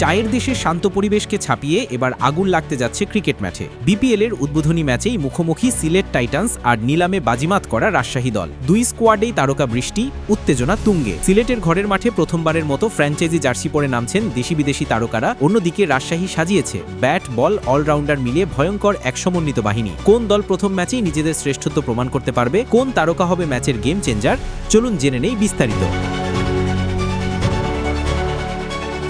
চায়ের দেশের শান্ত পরিবেশকে ছাপিয়ে এবার আগুন লাগতে যাচ্ছে ক্রিকেট ম্যাচে। বিপিএল এর উদ্বোধনী ম্যাচেই মুখোমুখি সিলেট টাইটান্স আর নিলামে বাজিমাত করা রাজশাহী দল। দুই স্কোয়াডেই তারকা বৃষ্টি, উত্তেজনা তুঙ্গে। সিলেটের ঘরের মাঠে প্রথমবারের মতো ফ্র্যাঞ্চাইজি জার্সি পরে নামছেন দেশি বিদেশি তারকারা। অন্যদিকে রাজশাহী সাজিয়েছে ব্যাট, বল, অলরাউন্ডার মিলিয়ে ভয়ঙ্কর এক সমন্বিত বাহিনী। কোন দল প্রথম ম্যাচেই নিজেদের শ্রেষ্ঠত্ব প্রমাণ করতে পারবে? কোন তারকা হবে ম্যাচের গেম চেঞ্জার? চলুন জেনে নেই বিস্তারিত।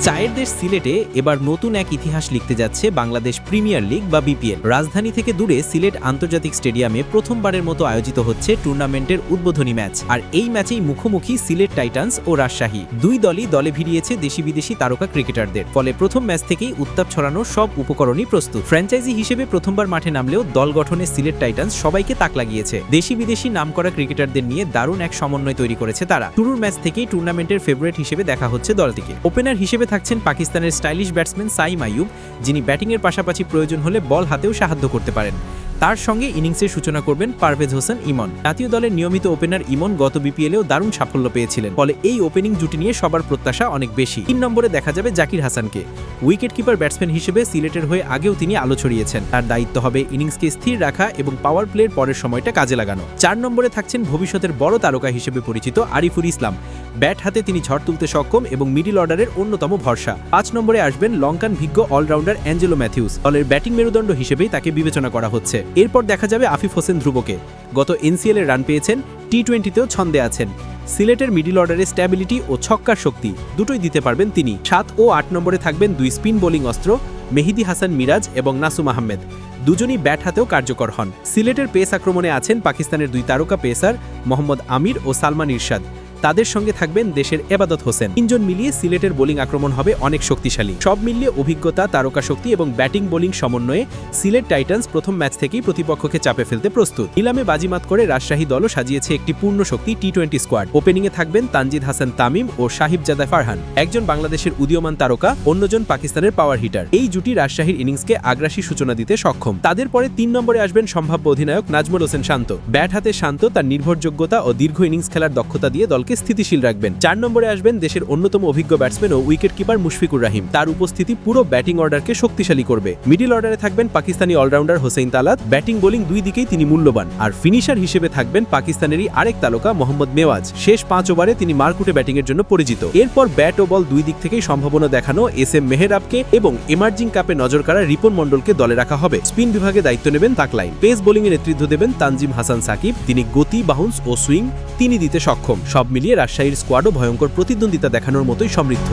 চায়ের দেশ সিলেটে এবার নতুন এক ইতিহাস লিখতে যাচ্ছে বাংলাদেশ প্রিমিয়ার লিগ বা বিপিএল। রাজধানী থেকে দূরে সিলেট আন্তর্জাতিক স্টেডিয়ামে প্রথমবারের মতো আয়োজিত হচ্ছে টুর্নামেন্টের উদ্বোধনী ম্যাচ। আর এই ম্যাচেই মুখোমুখি সিলেট টাইটান্স ও রাজশাহী। দুই দলই দলে ভিড়িয়েছে দেশি বিদেশি তারকা ক্রিকেটারদের। ফলে প্রথম ম্যাচ থেকেই উত্তাপ ছড়ানোর সব উপকরণই প্রস্তুত। ফ্র্যাঞ্চাইজি হিসেবে প্রথমবার মাঠে নামলেও দল গঠনে সিলেট টাইটান্স সবাইকে তাক লাগিয়েছে। দেশি বিদেশি নামকরা ক্রিকেটারদের নিয়ে দারুণ এক সমন্বয় তৈরি করেছে তারা। শুরুর ম্যাচ থেকেই টুর্নামেন্টের ফেভারিট হিসেবে দেখা হচ্ছে দলটিকে। ওপেনার হিসেবে থাকছেন পাকিস্তানের স্টাইলিশ ব্যাটসম্যান সাইম আইয়ুব, যিনি ব্যাটিংয়ের পাশাপাশি প্রয়োজন হলে বল হাতেও সাহায্য করতে পারেন। তার সঙ্গে ইনিংসের সূচনা করবেন পারভেজ হোসেন ইমন। জাতীয় দলের নিয়মিত ওপেনার ইমন গত বিপিএলেও দারুণ সাফল্য পেয়েছিলেন, ফলে এই ওপেনিং জুটি নিয়ে সবার প্রত্যাশা অনেক বেশি। তিন নম্বরে দেখা যাবে জাকির হাসানকে। উইকেট কিপার ব্যাটসম্যান হিসেবে সিলেটের হয়ে আগেও তিনি আলো ছড়িয়েছেন। তার দায়িত্ব হবে ইনিংসকে স্থির রাখা এবং পাওয়ার প্লের পরের সময়টা কাজে লাগানো। চার নম্বরে থাকছেন ভবিষ্যতের বড় তারকা হিসেবে পরিচিত আরিফুর ইসলাম। ব্যাট হাতে তিনি ঝড় তুলতে সক্ষম এবং মিডিল অর্ডারের অন্যতম ভরসা। পাঁচ নম্বরে আসবেন লঙ্কান ভিজ্ঞ অলরাউন্ডার অ্যাঞ্জেলো ম্যাথিউস। দলের ব্যাটিং মেরুদণ্ড হিসেবেই তাকে বিবেচনা করা হচ্ছে। এরপর দেখা যাবে আফিফ হোসেন ধ্রুবকে। গত এনসিএল রান পেয়েছেন টি টোয়েন্টিতেও ছন্দে আছেন। সিলেটের মিডিল অর্ডারে স্ট্যাবিলিটি ও ছক্কার শক্তি, দুটোই দিতে পারবেন তিনি। সাত ও আট নম্বরে থাকবেন দুই স্পিন বোলিং অস্ত্র, মেহিদি হাসান মিরাজ এবং নাসুম আহমেদ। দুজনই ব্যাট হাতেও কার্যকর হন। সিলেটের পেস আক্রমণে আছেন পাকিস্তানের দুই তারকা পেসার মোহাম্মদ আমির ও সালমান ইরশাদ। তাদের সঙ্গে থাকবেন দেশের এবাদত হোসেন। তিনজন মিলিয়ে সিলেটের বোলিং আক্রমণ হবে অনেক শক্তিশালী। সব মিলিয়ে অভিজ্ঞতা তারকা শক্তি এবং ব্যাটিং বোলিং সমন্বয়ে সিলেট টাইটান্স প্রথম ম্যাচ থেকেই প্রতিপক্ষকে চাপে ফেলতে প্রস্তুত। নিলামে বাজিমাত করে রাজশাহী দলও সাজিয়েছে একটি পূর্ণ শক্তি টি টোয়েন্টি স্কোয়াড। ওপেনিংয়ে থাকবেন তানজিদ হাসান তামিম ও সাহিবজাদা ফারহান। একজন বাংলাদেশের উদীয়মান তারকা, অন্যজন পাকিস্তানের পাওয়ার হিটার এই জুটি রাজশাহীর ইনিংসকে আগ্রাসী সূচনা দিতে সক্ষম। তাদের পরে তিন নম্বরে আসবেন সম্ভাব্য অধিনায়ক নাজমুল হোসেন শান্ত। ব্যাট হাতে শান্ত তার নির্ভরযোগ্যতা ও দীর্ঘ ইনিংস খেলার দক্ষতা দিয়ে দলকে স্থিতিশীল রাখবেন। চার নম্বরে আসবেন দেশের অন্যতম অভিজ্ঞ ব্যাটসম্যান ও উইকেট কিপার মুশফিকুর রাহিম। তার উপস্থিতি পুরো ব্যাটিং অর্ডারকে শক্তিশালী করবে। মিডিল অর্ডারে থাকবেন Pakistani allrounder Hussain Talat. Batting bowling দুই দিকেই তিনি মূল্যবান। আর ফিনিশার হিসেবে থাকবেন পাকিস্তানেরই আরেক তারকা মোহাম্মদ মেওয়াজ। শেষ পাঁচ ওভারে তিনি মারকুটে ব্যাটিং এর জন্য পরিচিত। এরপর ব্যাট ও বল দুই দিক থেকেই সম্ভাবনা দেখানো এস এম মেহেরাবকে এবং এমার্জিং কাপে নজর কাড়া রিপন মন্ডলকে দলে রাখা হবে। স্পিন বিভাগে দায়িত্ব নেবেন তাকলাইন। পেস বোলিং এর নেতৃত্ব দেবেন তানজিম হাসান সাকিব। তিনি গতি বাউন্স ও সুইং তিনি দিতে সক্ষম। সব মিলিয়ে রাজশাহীর স্কোয়াডও ভয়ঙ্কর প্রতিদ্বন্দ্বিতা দেখানোর মতোই সমৃদ্ধ।